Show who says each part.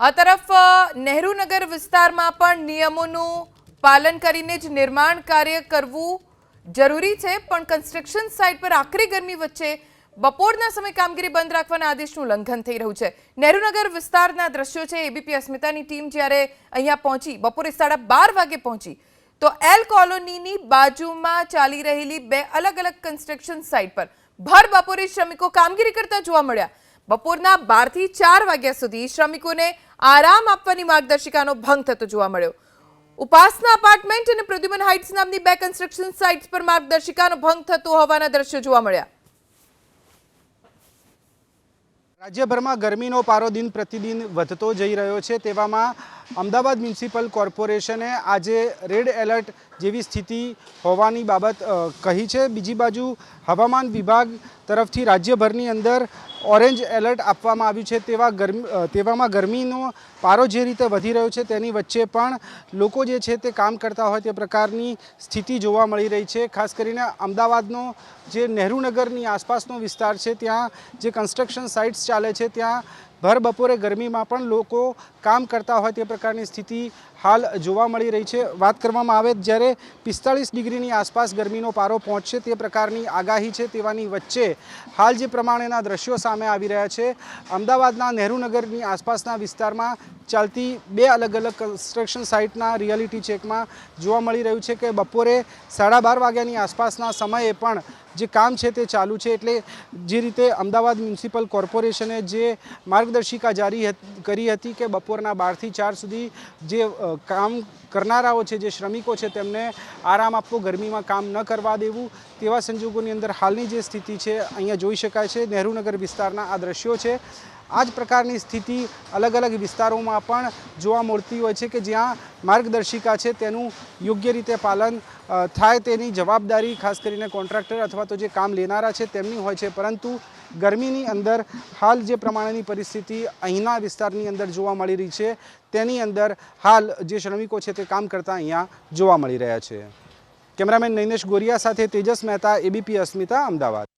Speaker 1: આ તરફ નહેરુનગર વિસ્તારમાં પણ નિયમોનું પાલન કરીને જ નિર્માણ કાર્ય કરવું જરૂરી છે, પણ કન્સ્ટ્રક્શન સાઇટ પર આકરી ગરમી વચ્ચે બપોરના સમય કામગીરી બંધ રાખવાના આદેશનું ઉલ્લંઘન થઈ રહ્યું છે. નહેરુનગર વિસ્તારના દ્રશ્યો છે, એબીપી અસ્મિતાની ટીમ જ્યારે અહીંયા પહોંચી, બપોરે સાડા બાર વાગે પહોંચી, તો એલ કોલોનીની બાજુમાં ચાલી રહેલી બે અલગ અલગ કન્સ્ટ્રક્શન સાઇટ પર ભર બપોરે શ્રમિકો કામગીરી કરતા જોવા મળ્યા. બપોરના બારથી ચાર વાગ્યા સુધી શ્રમિકોને આરામ આપવાની માર્ગદર્શિકાનો ભંગ થતો જોવા મળ્યો. ઉપાસના અપાર્ટમેન્ટ અને પ્રદ્યુમન હાઇટ્સ નામની બે કન્સ્ટ્રક્શન સાઇટ્સ પર માર્ગદર્શિકાનો ભંગ થતો હોવાના દ્રશ્યો જોવા મળ્યા.
Speaker 2: રાજ્યભરમાં ગરમીનો પારો દિન પ્રતિદિન વધતો જઈ રહ્યો છે. તેવામાં અમદાવાદ મ્યુનિસિપલ કોર્પોરેશને આજે રેડ એલર્ટ જેવી સ્થિતિ હોવાની બાબત કહી છે. બીજી બાજુ હવામાન વિભાગ તરફથી રાજ્યભરની અંદર ઓરેન્જ એલર્ટ આપવામાં આવ્યું છે તેવા ગરમી તેવામાં ગરમીનો પારો જે રીતે વધી રહ્યો છે તેની વચ્ચે પણ લોકો જે છે તે કામ કરતા હોય તે પ્રકારની સ્થિતિ જોવા મળી રહી છે. ખાસ કરીને અમદાવાદનો જે નહેરુનગરની આસપાસનો વિસ્તાર છે, ત્યાં જે કન્સ્ટ્રક્શન સાઇટ્સ ચાલે છે, ત્યાં ભર બપોરે ગરમીમાં પણ લોકો કામ કરતા હોય તે પ્રકારની સ્થિતિ હાલ જોવા મળી રહી છે. વાત કરવામાં આવે જ્યારે પિસ્તાળીસ ડિગ્રીની આસપાસ ગરમીનો પારો પહોંચશે તે પ્રકારની આગાહી છે તેવાની વચ્ચે હાલ જે પ્રમાણેના દ્રશ્યો સામે આવી રહ્યા છે અમદાવાદના નહેરુનગરની આસપાસના વિસ્તારમાં ચાલતી બે અલગ અલગ કન્સ્ટ્રક્શન સાઇટના રિયાલિટી ચેકમાં જોવા મળી રહ્યું છે કે બપોરે સાડા બાર વાગ્યાની આસપાસના સમયે પણ જે કામ છે તે ચાલુ છે એટલે જે રીતે અમદાવાદ મ્યુનિસિપલ કોર્પોરેશને જે માર્ગદર્શિકા જારી કરી હતી કે બપોરના બારથી ચાર સુધી જે કામ કરનારાઓ છે, જે શ્રમિકો છે તેમને આરામ આપવો, ગરમીમાં કામ ન કરવા દેવું તેવા સંજોગોની અંદર હાલની જે સ્થિતિ છે, અહીંયા જોઈ શકાય છે. નહેરુનગર વિસ્તારના આ દ્રશ્યો છે. આ જ પ્રકારની સ્થિતિ અલગ અલગ વિસ્તારોમાં પણ જોવા મળતી હોય છે કે જ્યાં માર્ગદર્શિકા છે તેનું યોગ્ય રીતે પાલન થાય તેની જવાબદારી, ખાસ કરીને કોન્ટ્રાક્ટર અથવા તો જે કામ લેનારા છે તેમની હોય છે. પરંતુ ગરમીની અંદર હાલ જે પ્રમાણેની પરિસ્થિતિ અહીંના વિસ્તારની અંદર જોવા મળી રહી છે, તેની અંદર હાલ જે શ્રમિકો છે તે કામ કરતા અહીંયા જોવા મળી રહ્યા છે. કેમેરામેન નૈનેશ ગોરિયા સાથે તેજસ મહેતા, એબીપી અસ્મિતા, અમદાવાદ.